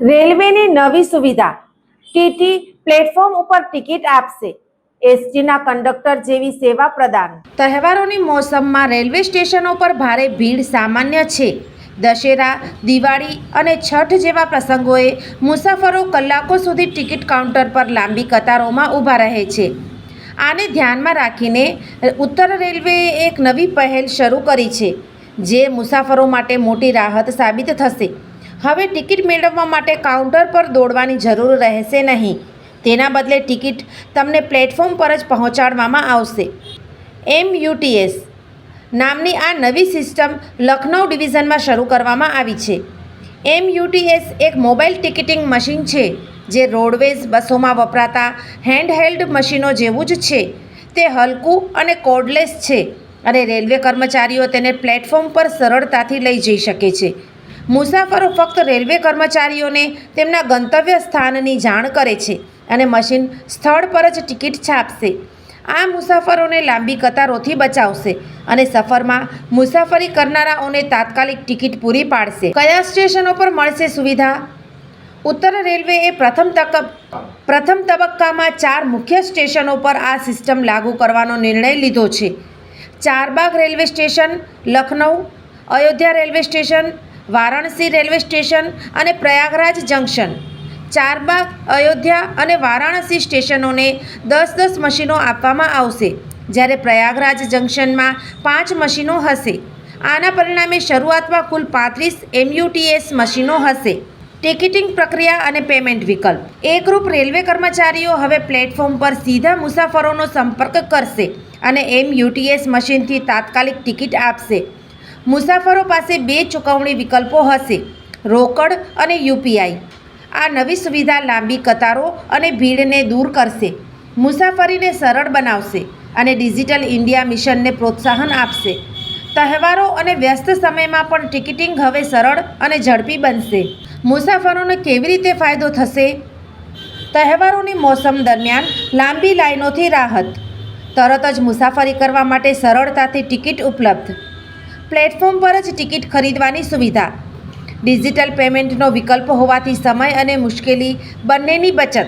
રેલવેની નવી સુવિધા. ટીટી પ્લેટફોર્મ ઉપર ટિકિટ આપશે. એસટીના કંડક્ટર જેવી સેવા પ્રદાન. તહેવારોની મોસમમાં રેલવે સ્ટેશનો પર ભારે ભીડ સામાન્ય છે. દશેરા, દિવાળી અને છઠ જેવા પ્રસંગોએ મુસાફરો કલાકો સુધી ટિકિટ કાઉન્ટર પર લાંબી કતારોમાં ઊભા રહે છે. આને ધ્યાનમાં રાખીને ઉત્તર રેલવેએ એક નવી પહેલ શરૂ કરી છે, જે મુસાફરો માટે મોટી રાહત સાબિત થશે. હવે ટિકિટ મેળવવા માટે કાઉન્ટર પર દોડવાની જરૂર રહેશે નહીં. તેના બદલે ટિકિટ તમને પ્લેટફોર્મ પર જ પહોંચાડવામાં આવશે. એમ યુટીએસ નામની આ નવી સિસ્ટમ લખનૌ ડિવિઝનમાં શરૂ કરવામાં આવી છે. એમ યુટીએસ એક મોબાઈલ ટિકિટિંગ મશીન છે, જે રોડવેઝ બસોમાં વપરાતા હેન્ડહેલ્ડ મશીનો જેવું જ છે. તે હલકું અને કોર્ડલેસ છે અને રેલવે કર્મચારીઓ તેને પ્લેટફોર્મ પર સરળતાથી લઈ જઈ શકે છે. મુસાફરો ફક્ત રેલવે કર્મચારીઓને તેમના ગંતવ્ય સ્થાનની જાણ કરે છે અને મશીન સ્થળ પર જ ટિકિટ છાપશે. આ મુસાફરોને લાંબી કતારોથી બચાવશે અને સફરમાં મુસાફરી કરનારાઓને તાત્કાલિક ટિકિટ પૂરી પાડશે. કયા સ્ટેશનો પર મળશે સુવિધા? ઉત્તર રેલવેએ પ્રથમ તક, પ્રથમ તબક્કામાં ચાર મુખ્ય સ્ટેશનો પર આ સિસ્ટમ લાગુ કરવાનો નિર્ણય લીધો છે. Charbagh railway station Lucknow Ayodhya railway station Varanasi railway station અને પ્રયાગરાજ જંકશન. ચારબાગ, અયોધ્યા અને વારાણસી સ્ટેશનોને દસ દસ મશીનો આપવામાં આવશે. જ્યારે પ્રયાગરાજ જંકશનમાં પાંચ મશીનો હશે. આના પરિણામે શરૂઆતમાં કુલ પાંત્રીસ એમયુટીએસ મશીનો હશે. ટિકિટિંગ પ્રક્રિયા અને પેમેન્ટ વિકલ્પ. એકરૂપ રેલવે કર્મચારીઓ હવે પ્લેટફોર્મ પર સીધા મુસાફરોનો સંપર્ક કરશે અને એમયુટીએસ મશીનથી તાત્કાલિક ટિકિટ આપશે. મુસાફરો પાસે બે ચૂકવણી વિકલ્પો હશે, રોકડ અને યુપીઆઈ આ નવી સુવિધા લાંબી કતારો અને ભીડને દૂર કરશે, મુસાફરીને સરળ બનાવશે અને ડિજિટલ ઇન્ડિયા મિશનને પ્રોત્સાહન આપશે. તહેવારો અને વ્યસ્ત સમયમાં પણ ટિકિટિંગ હવે સરળ અને ઝડપી બનશે. મુસાફરોને કેવી રીતે ફાયદો થશે? તહેવારોની મોસમ દરમિયાન લાંબી લાઈનોથી રાહત. તરત જ મુસાફરી કરવા માટે સરળતાથી ટિકિટ ઉપલબ્ધ. પ્લેટફોર્મ પર જ ટિકિટ ખરીદવાની સુવિધા. ડિજિટલ પેમેન્ટનો વિકલ્પ હોવાથી સમય અને મુશ્કેલી બંનેની બચત.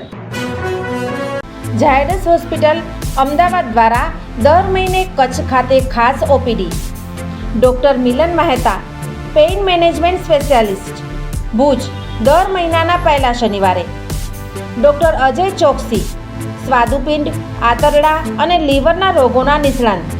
ઝાયડસ હોસ્પિટલ અમદાવાદ દ્વારા દર મહિને કચ્છ ખાતે ખાસ OPD. Doctor Milan Mehta, pain management specialist. Bhuj, દર મહિનાના પહેલા શનિવારે. ડૉક્ટર અજય ચોકસી, સ્વાદુપિંડ, આંતરડા અને લીવરના રોગોના નિષ્ણાંત.